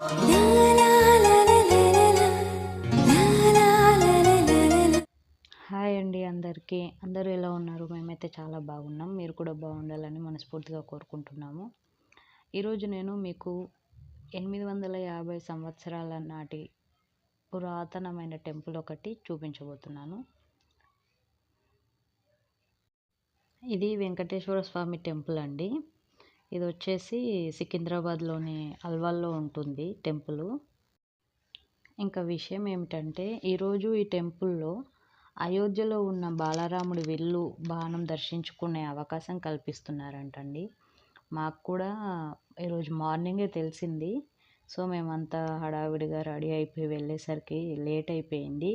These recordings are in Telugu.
హాయ్ అండి అందరికీ. అందరూ ఎలా ఉన్నారు? మేమైతే చాలా బాగున్నాం. మీరు కూడా బాగుండాలని మనస్ఫూర్తిగా కోరుకుంటున్నాము. ఈరోజు నేను మీకు ఎనిమిది వందల యాభై సంవత్సరాల నాటి పురాతనమైన టెంపుల్ ఒకటి చూపించబోతున్నాను. ఇది వెంకటేశ్వర స్వామి టెంపుల్ అండి. ఇది వచ్చేసి సికింద్రాబాద్లోని అల్వాల్లో ఉంటుంది టెంపుల్. ఇంకా విషయం ఏమిటంటే ఈరోజు ఈ టెంపుల్లో అయోధ్యలో ఉన్న బాలరాముడి విల్లు బాణం దర్శించుకునే అవకాశం కల్పిస్తున్నారంటండి. మాకు కూడా ఈరోజు మార్నింగే తెలిసింది. సో మేమంతా హడావిడిగా రెడీ అయిపోయి వెళ్ళేసరికి లేట్ అయిపోయింది.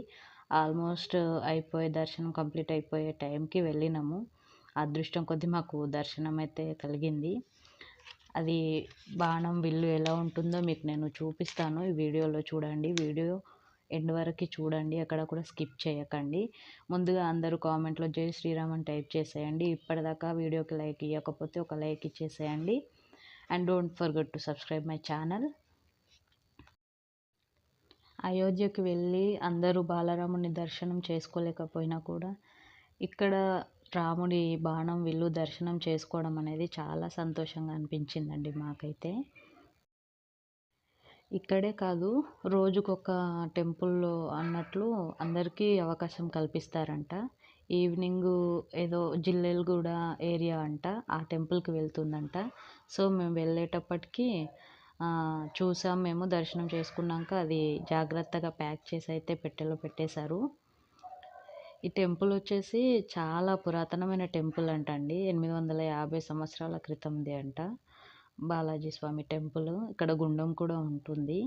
ఆల్మోస్ట్ అయిపోయే దర్శనం కంప్లీట్ అయిపోయే టైంకి వెళ్ళినాము. అదృష్టం కొద్దీ మాకు దర్శనం అయితే కలిగింది. అది బాణం విల్లు ఎలా ఉంటుందో మీకు నేను చూపిస్తాను. ఈ వీడియోలో చూడండి. వీడియో ఎండ్ వరకు చూడండి. అక్కడ కూడా స్కిప్ చేయకండి. ముందుగా అందరూ కామెంట్లో జై శ్రీరామ్ అని టైప్ చేసేయండి. ఇప్పటిదాకా వీడియోకి లైక్ ఇవ్వకపోతే ఒక లైక్ ఇచ్చేసేయండి. And don't forget to subscribe my channel. అయోధ్యకి వెళ్ళి అందరూ బాలరాముని దర్శనం చేసుకోలేకపోయినా కూడా ఇక్కడ రాముడి బాణం విల్లు దర్శనం చేసుకోవడం అనేది చాలా సంతోషంగా అనిపించిందండి మాకైతే. ఇక్కడే కాదు రోజుకొక టెంపుల్లో అన్నట్లు అందరికీ అవకాశం కల్పిస్తారంట. ఈవినింగ్ ఏదో జిల్లెలగూడ ఏరియా అంట ఆ టెంపుల్కి వెళ్తుందంట. సో మేము వెళ్ళేటప్పటికి చూసాం మేము దర్శనం చేసుకున్నాక అది జాగ్రత్తగా ప్యాక్ చేసి అయితే పెట్టెలో పెట్టేశారు. ఈ టెంపుల్ వచ్చేసి చాలా పురాతనమైన టెంపుల్ అంట అండి ఎనిమిది వందల యాభై సంవత్సరాల క్రితంది అంట. బాలాజీ స్వామి టెంపుల్. ఇక్కడ గుండం కూడా ఉంటుంది.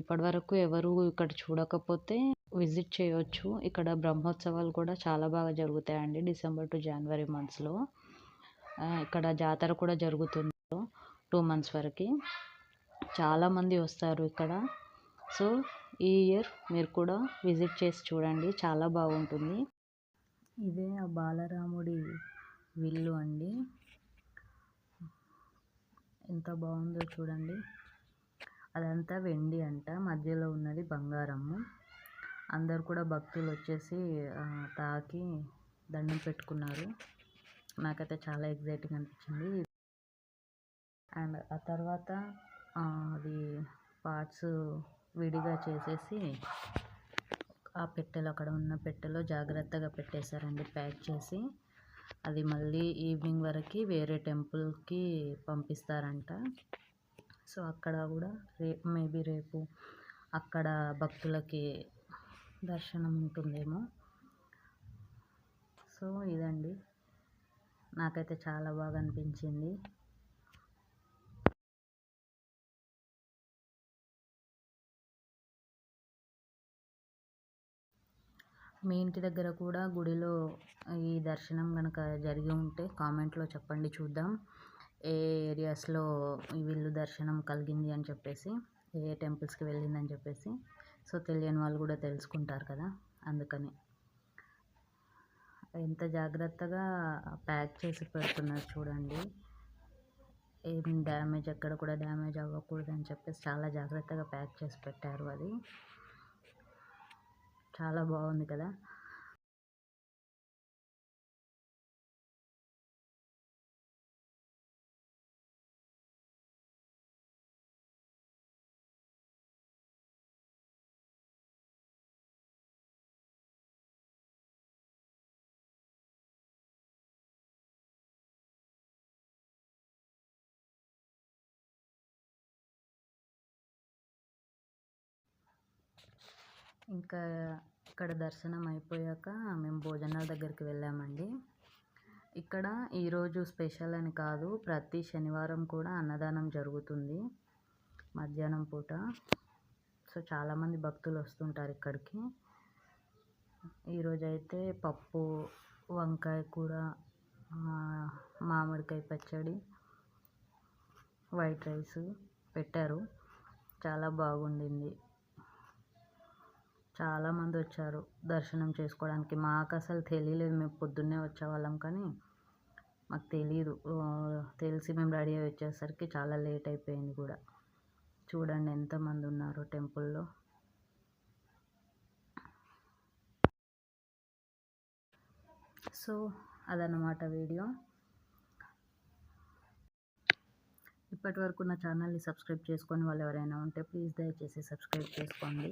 ఇప్పటి వరకు ఎవరు ఇక్కడ చూడకపోతే విజిట్ చేయవచ్చు ఇక్కడ బ్రహ్మోత్సవాలు కూడా చాలా బాగా జరుగుతాయండి డిసెంబర్ టు జనవరి మంత్స్లో. ఇక్కడ జాతర కూడా జరుగుతుంది. టూ మంత్స్ వరకు. చాలామంది వస్తారు ఇక్కడ. సో ఈ ఇయర్ మీరు కూడా విజిట్ చేసి చూడండి. చాలా బాగుంటుంది. ఇదే ఆ బాలరాముడి విల్లు అండి. ఎంత బాగుందో చూడండి. అదంతా వెండి అంట. మధ్యలో ఉన్నది బంగారము. అందరు కూడా భక్తులు వచ్చేసి తాకి దండం పెట్టుకున్నారు. నాకైతే చాలా ఎగ్జైటింగ్ అనిపించింది. అండ్ ఆ తర్వాత అది పార్ట్స్ విడిగా చేసేసి ఆ పెట్టెలు అక్కడ ఉన్న పెట్టెలో జాగ్రత్తగా పెట్టేశారండి. ప్యాక్ చేసి అది మళ్ళీ ఈవినింగ్ వరకు వేరే టెంపుల్కి పంపిస్తారంట. సో అక్కడ కూడా రేపు మేబీ రేపు అక్కడ భక్తులకి దర్శనం ఉంటుందేమో. సో ఇదండి. నాకైతే చాలా బాగా అనిపించింది. మీ ఇంటి దగ్గర కూడా గుడిలో ఈ దర్శనం కనుక జరిగి ఉంటే కామెంట్లో చెప్పండి చూద్దాం. ఏ ఏరియాస్లో ఈ దర్శనం కలిగింది అని చెప్పేసి ఏ టెంపుల్స్కి వెళ్ళిందని చెప్పేసి. సో తెలియని వాళ్ళు కూడా తెలుసుకుంటారు కదా అందుకని. ఎంత జాగ్రత్తగా ప్యాక్ చేసి పెడుతున్నారు చూడండి. ఏం డ్యామేజ్ ఎక్కడ కూడా డ్యామేజ్ అవ్వకూడదు అని చెప్పేసి చాలా జాగ్రత్తగా ప్యాక్ చేసి పెట్టారు అది. చాలా బాగుంది కదా. ఇంకా ఇక్కడ దర్శనం అయిపోయాక మేము భోజనాల దగ్గరికి వెళ్ళామండి. ఇక్కడ ఈరోజు స్పెషల్ అని కాదు ప్రతి శనివారం కూడా అన్నదానం జరుగుతుంది మధ్యాహ్నం పూట. సో చాలామంది భక్తులు వస్తుంటారు ఇక్కడికి. ఈరోజైతే పప్పు వంకాయ కూర మామిడికాయ పచ్చడి వైట్ రైస్ పెట్టారు. చాలా బాగుండింది. చాలామంది వచ్చారు దర్శనం చేసుకోవడానికి. మాకు అసలు తెలియలేదు. మేము పొద్దున్నే వచ్చేవాళ్ళం కానీ మాకు తెలియదు తెలిసి మేము రెడీ అయ్యి వచ్చేసరికి చాలా లేట్ అయిపోయింది కూడా. చూడండి ఎంతమంది ఉన్నారు టెంపుల్లో. సో అదనమాట వీడియో. ఇప్పటి వరకు నా ఛానల్ని సబ్స్క్రైబ్ చేసుకొని వాళ్ళు ఎవరైనా ఉంటే ప్లీజ్ దయచేసి సబ్స్క్రైబ్ చేసుకోండి.